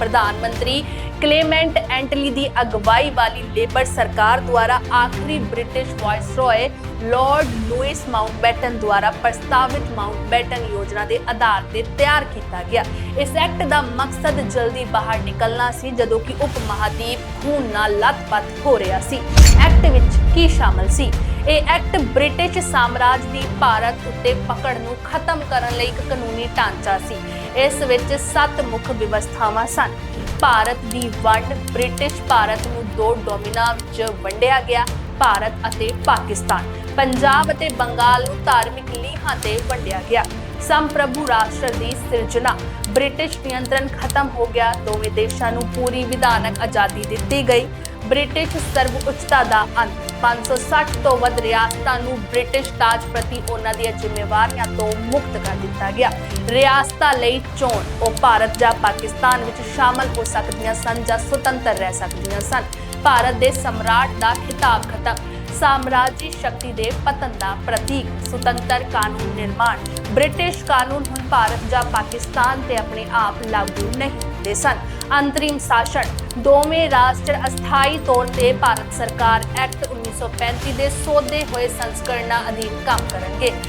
ਪ੍ਰਧਾਨ ਮੰਤਰੀ ਕਲੇਮੈਂਟ ਐਂਟਲੀ ਦੀ ਅਗਵਾਈ ਵਾਲੀ ਲੇਬਰ ਸਰਕਾਰ ਦੁਆਰਾ ਆਖਰੀ British viceroy Lord Louis Mountbatten ਦੁਆਰਾ ਪ੍ਰਸਤਾਵਿਤ ਮਾਊਂਟਬੈਟਨ ਯੋਜਨਾ ਦੇ ਆਧਾਰ ਤੇ ਤਿਆਰ ਕੀਤਾ ਗਿਆ। ਇਸ ਐਕਟ ਦਾ ਮਕਸਦ ਜਲਦੀ ਬਾਹਰ ਨਿਕਲਣਾ ਸੀ, ਜਦੋਂ ਕਿ ਉਪ ਮਹਾਦੀਪ ਖੂਨ ਨਾਲ ਲੱਤ-ਪੱਤ ਹੋ ਰਿਹਾ ਸੀ। ਐਕਟ ਵਿੱਚ ਕੀ ਸ਼ਾਮਲ ਸੀ? ਇਹ ਐਕਟ ਬ੍ਰਿਟਿਸ਼ ਸਾਮਰਾਜ ਦੀ ਭਾਰਤ ਉੱਤੇ ਪਕੜ ਨੂੰ ਖਤਮ ਕਰਨ ਲਈ ਇੱਕ ਕਾਨੂੰਨੀ ਢਾਂਚਾ ਸੀ। ਇਸ ਵਿੱਚ ਸੱਤ ਮੁੱਖ ਵਿਵਸਥਾਵਾਂ ਸਨ। ਭਾਰਤ ਦੀ ਵੰਡ ਬ੍ਰਿਟਿਸ਼ ਭਾਰਤ ਨੂੰ ਦੋ ਡੋਮਿਨਾ ਵਿੱਚ ਵੰਡਿਆ ਗਿਆ, ਭਾਰਤ ਅਤੇ ਪਾਕਿਸਤਾਨ। ਪੰਜਾਬ ਅਤੇ ਬੰਗਾਲ ਨੂੰ ਧਾਰਮਿਕ ਲੀਹਾਂ ਤੇ ਵੰਡਿਆ ਗਿਆ। ਸੰਪ੍ਰਭੂ ਰਾਸ਼ਟਰ ਦੀ ਸਿਰਜਣਾ। ਬ੍ਰਿਟਿਸ਼ ਨਿਯੰਤਰਣ ਖਤਮ ਹੋ ਗਿਆ। ਦੋਵੇਂ ਦੇਸ਼ਾਂ ਨੂੰ ਪੂਰੀ ਵਿਧਾਨਕ ਆਜ਼ਾਦੀ ਦਿੱਤੀ ਗਈ। ਬ੍ਰਿਟਿਸ਼ ਸਰਵਉੱਚਤਾ ਦਾ ਅੰਤ। 560 ਤੋਂ ਵੱਧ ਰਿਆਸਤਾਂ ਨੂੰ ਬ੍ਰਿਟਿਸ਼ ਤਾਜ ਪ੍ਰਤੀ ਉਹਨਾਂ ਦੀਆਂ ਜ਼ਿੰਮੇਵਾਰੀਆਂ ਤੋਂ ਮੁਕਤ ਕਰ ਦਿੱਤਾ ਗਿਆ। ਰਿਆਸਤਾਂ ਲਈ ਚੋਣ, ਉਹ ਭਾਰਤ ਜਾਂ ਪਾਕਿਸਤਾਨ ਵਿੱਚ ਸ਼ਾਮਲ ਹੋ ਸਕਦੀਆਂ ਸਨ ਜਾਂ ਸੁਤੰਤਰ ਰਹਿ ਸਕਦੀਆਂ ਸਨ। ਭਾਰਤ ਦੇ ਸਮਰਾਟ ਦਾ ਖਿਤਾਬ ਖਤਮ। ਸਾਮਰਾਜੀ ਸ਼ਕਤੀ ਦੇ ਪਤਨ ਦਾ ਪ੍ਰਤੀਕ, ਸੁਤੰਤਰ ਕਾਨੂੰਨ ਨਿਰਮਾਣ। ਬ੍ਰਿਟਿਸ਼ ਕਾਨੂੰਨ ਹੁਣ ਭਾਰਤ ਜਾਂ ਪਾਕਿਸਤਾਨ ਤੇ ਆਪਣੇ ਆਪ ਲਾਗੂ ਨਹੀਂ ਹੁੰਦੇ ਸਨ। ਅੰਤਰਿਮ ਸ਼ਾਸਨ, ਦੋਵੇਂ ਰਾਸ਼ਟਰ ਅਸਥਾਈ ਤੌਰ ਤੇ ਭਾਰਤ ਸਰਕਾਰ ਐਕਟ 1935 ਦੇ ਸੋਧੇ ਹੋਏ ਸੰਸਕਰਣਾਂ ਅਧੀਨ ਕੰਮ ਕਰਨਗੇ।